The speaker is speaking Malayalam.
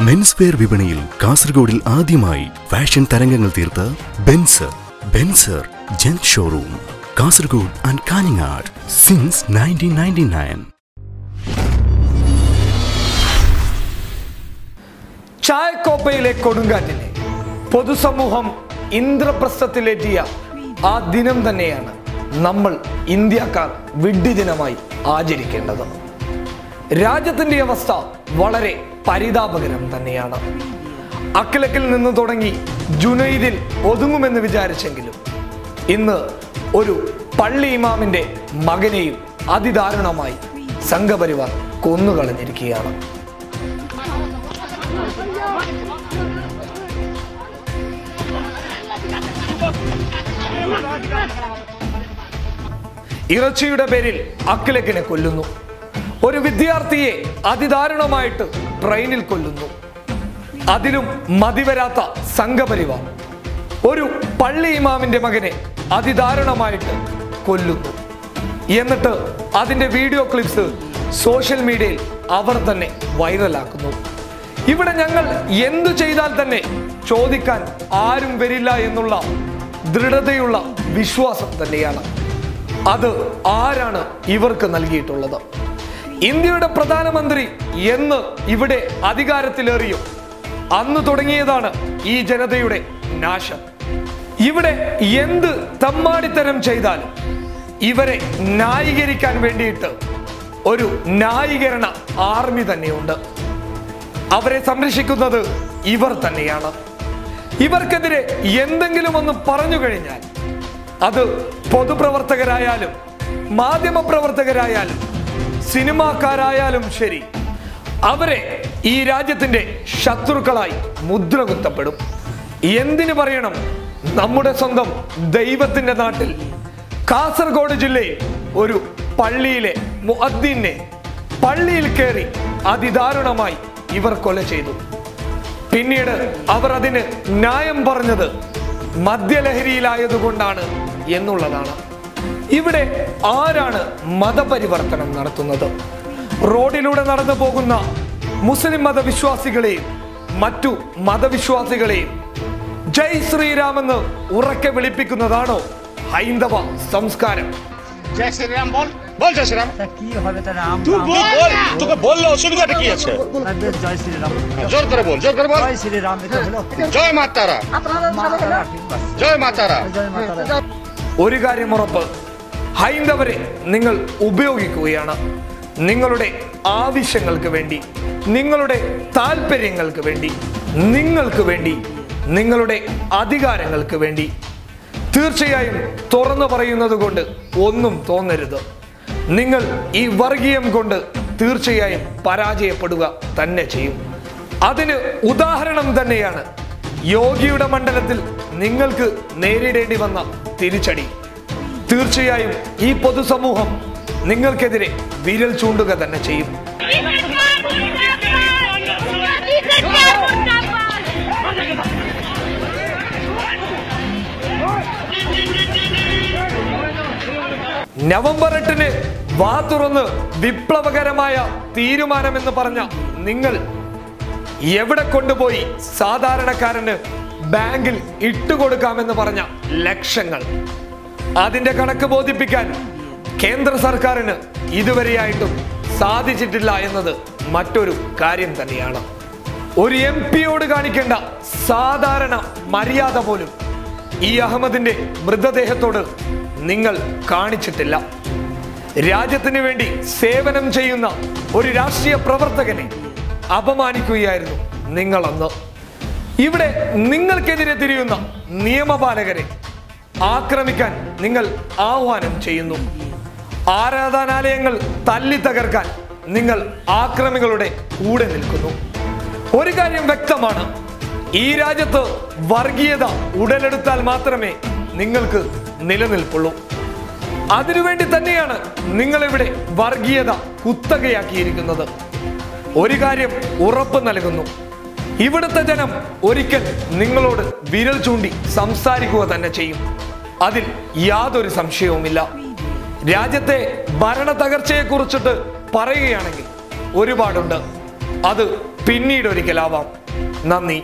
മെൻസ് വെയർ വിപണിയിൽ കാസർഗോഡിൽ ആദ്യമായി ഫാഷൻ തരംഗങ്ങൾ തീർത്ത Benzer Benzer Gen showroom Kasaragod and Kanhangad since nineteen ninety nine ചായക്കോപ്പയിലെ കൊടുങ്കാറ്റിനെ പൊതുസമൂഹം ഇന്ദ്രപ്രസ്ഥത്തിലേറ്റിയ ആ ദിനം തന്നെയാണ് നമ്മൾ ഇന്ത്യക്കാർ വിഡ്ഢി ദിനമായി ആചരിക്കേണ്ടത്. രാജ്യത്തിന്റെ അവസ്ഥ വളരെ പരിതാപകരം തന്നെയാണ്. അക്കിലക്കിൽ നിന്ന് തുടങ്ങി ജുനൈദിൽ ഒതുങ്ങുമെന്ന് വിചാരിച്ചെങ്കിലും ഇന്ന് ഒരു പള്ളി ഇമാമിന്റെ മകനെയും അതിദാരുണമായി സംഘപരിവാർ കൊന്നുകളഞ്ഞിരിക്കുകയാണ്. ഇറച്ചിയുടെ പേരിൽ അക്കിലക്കിനെ കൊല്ലുന്നു. ഒരു വിദ്യാർത്ഥിയെ അതിദാരുണമായിട്ട് ട്രെയിനിൽ കൊല്ലുന്നു. അതിലും മതിവരാത്ത സംഘപരിവാർ ഒരു പള്ളി ഇമാമിന്റെ മകനെ അതിദാരുണമായിട്ട് കൊല്ലുന്നു. എന്നിട്ട് അതിന്റെ വീഡിയോ ക്ലിപ്സ് സോഷ്യൽ മീഡിയയിൽ അവർ തന്നെ വൈറലാക്കുന്നു. ഇവിടെ ഞങ്ങൾ എന്തു ചെയ്താൽ തന്നെ ചോദിക്കാൻ ആരും വരില്ല എന്നുള്ള ദൃഢതയുള്ള വിശ്വാസം തന്നെയാണ്. അത് ആരാണ് ഇവർക്ക് നൽകിയിട്ടുള്ളത്? ഇന്ത്യയുടെ പ്രധാനമന്ത്രി എന്ന് ഇവിടെ അധികാരത്തിലേറിയോ. അന്ന് തുടങ്ങിയതാണ് ഈ ജനതയുടെ നാശം. ഇവിടെ എന്ത് തമ്മാടിത്തരം ചെയ്താലും ഇവരെ ന്യായീകരിക്കാൻ വേണ്ടിയിട്ട് ഒരു ന്യായീകരണ ആർമി തന്നെയുണ്ട്. അവരെ സംരക്ഷിക്കുന്നത് ഇവർ തന്നെയാണ്. ഇവർക്കെതിരെ എന്തെങ്കിലും ഒന്ന് പറഞ്ഞു കഴിഞ്ഞാൽ അത് പൊതുപ്രവർത്തകരായാലും മാധ്യമപ്രവർത്തകരായാലും സിനിമാക്കാരായാലും ശരി അവരെ ഈ രാജ്യത്തിന്റെ ശത്രുക്കളായി മുദ്ര കുത്തപ്പെടും എന്തിനു പറയണം? നമ്മുടെ സ്വന്തം ദൈവത്തിന്റെ നാട്ടിൽ കാസർഗോഡ് ജില്ലയിൽ ഒരു പള്ളിയിലെ മുഅദ്ദീനെ പള്ളിയിൽ കയറി അതിദാരുണമായി ഇവർ കൊല ചെയ്തു. പിന്നീട് അവർ അതിന് ന്യായം പറഞ്ഞത് മദ്യലഹരിയിലായതുകൊണ്ടാണ് എന്നുള്ളതാണ്. ഇവിടെ ആരാണ് മതപരിവർത്തനം നടത്തുന്നത് റോഡിലൂടെ നടന്നു പോകുന്ന മുസ്ലിം മതവിശ്വാസികളെയും മറ്റു മതവിശ്വാസികളെയും ജയ് ശ്രീരാം എന്ന് ഉറക്കെ വിളിപ്പിക്കുന്നതാണോ ഹൈന്ദവ സംസ്കാരം জয় শ্রীরাম বল বল জয় শ্রীরাম তা কি হবে তাহলে আম তুই আম- বল তোকে বললে অসুবিধাটা কি আছে তাদের জয় শ্রীরাম জোর করে বল জোর করে বল জয় শ্রীরাম এটা হলো জয় মা তারা মাতারা ঠিক বাস জয় মা তারা জয় মাতারা ഒരു കാര്യം ഉറപ്പ്. ഹൈന്ദവരെ നിങ്ങൾ ഉപയോഗിക്കുകയാണ്. നിങ്ങളുടെ ആവശ്യങ്ങൾക്ക് വേണ്ടി നിങ്ങളുടെ താല്പര്യങ്ങൾക്ക് വേണ്ടി നിങ്ങൾക്ക് വേണ്ടി നിങ്ങളുടെ അധികാരങ്ങൾക്ക് വേണ്ടി. തീർച്ചയായും തുറന്നു പറയുന്നത് കൊണ്ട് ഒന്നും തോന്നരുത്. നിങ്ങൾ ഈ വർഗീയം കൊണ്ട് തീർച്ചയായും പരാജയപ്പെടുക തന്നെ ചെയ്യും. അതിന് ഉദാഹരണം തന്നെയാണ് യോഗിയുടെ മണ്ഡലത്തിൽ നിങ്ങൾക്ക് നേരിടേണ്ടി വന്ന തിരിച്ചടി. തീർച്ചയായും ഈ പൊതുസമൂഹം നിങ്ങൾക്കെതിരെ വിരൽ ചൂണ്ടുക തന്നെ ചെയ്യും. നവംബർ എട്ടിന് വാ തുറന്ന് വിപ്ലവകരമായ തീരുമാനമെന്ന് പറഞ്ഞ നിങ്ങൾ എവിടെ കൊണ്ടുപോയി സാധാരണക്കാരന് ബാങ്കിൽ ഇട്ടുകൊടുക്കാമെന്ന് പറഞ്ഞ ലക്ഷങ്ങൾ. അതിന്റെ കണക്ക് ബോധിപ്പിക്കാൻ കേന്ദ്ര സർക്കാരിന് ഇതുവരെയായിട്ടും സാധിച്ചിട്ടില്ല എന്നത് മറ്റൊരു കാര്യം തന്നെയാണ്. ഒരു എം പിയോട് കാണിക്കേണ്ട സാധാരണ മര്യാദ പോലും ഈ അഹമ്മദിന്റെ മൃതദേഹത്തോട് നിങ്ങൾ കാണിച്ചിട്ടില്ല. രാജ്യത്തിന് വേണ്ടി സേവനം ചെയ്യുന്ന ഒരു രാഷ്ട്രീയ പ്രവർത്തകനെ അപമാനിക്കുകയായിരുന്നു നിങ്ങൾ അന്ന് ഇവിടെ നിങ്ങൾക്കെതിരെ തിരിയുന്ന നിയമപാലകരെ ആക്രമിക്കാൻ നിങ്ങൾ ആഹ്വാനം ചെയ്യുന്നു. ആരാധനാലയങ്ങൾ തല്ലി തകർക്കാൻ നിങ്ങൾ ആക്രമികളുടെ കൂടെ നിൽക്കുന്നു. ഒരു കാര്യം വ്യക്തമാണ്. ഈ രാജ്യത്ത് വർഗീയത ഉടലെടുത്താൽ മാത്രമേ നിങ്ങൾക്ക് നിലനിൽപ്പുള്ളൂ. അതിനുവേണ്ടി തന്നെയാണ് നിങ്ങളിവിടെ വർഗീയത കുത്തകയാക്കിയിരിക്കുന്നത്. ഒരു കാര്യം ഉറപ്പ് നൽകുന്നു. ഇവിടുത്തെ ജനം ഒരിക്കൽ നിങ്ങളോട് വിരൽ ചൂണ്ടി സംസാരിക്കുക തന്നെ ചെയ്യും. അതിൽ യാതൊരു സംശയവുമില്ല. രാജ്യത്തെ ഭരണ തകർച്ചയെ കുറിച്ചിട്ട് പറയുകയാണെങ്കിൽ ഒരുപാടുണ്ട്. അത് പിന്നീട് ഒരിക്കലാവാം നന്ദി.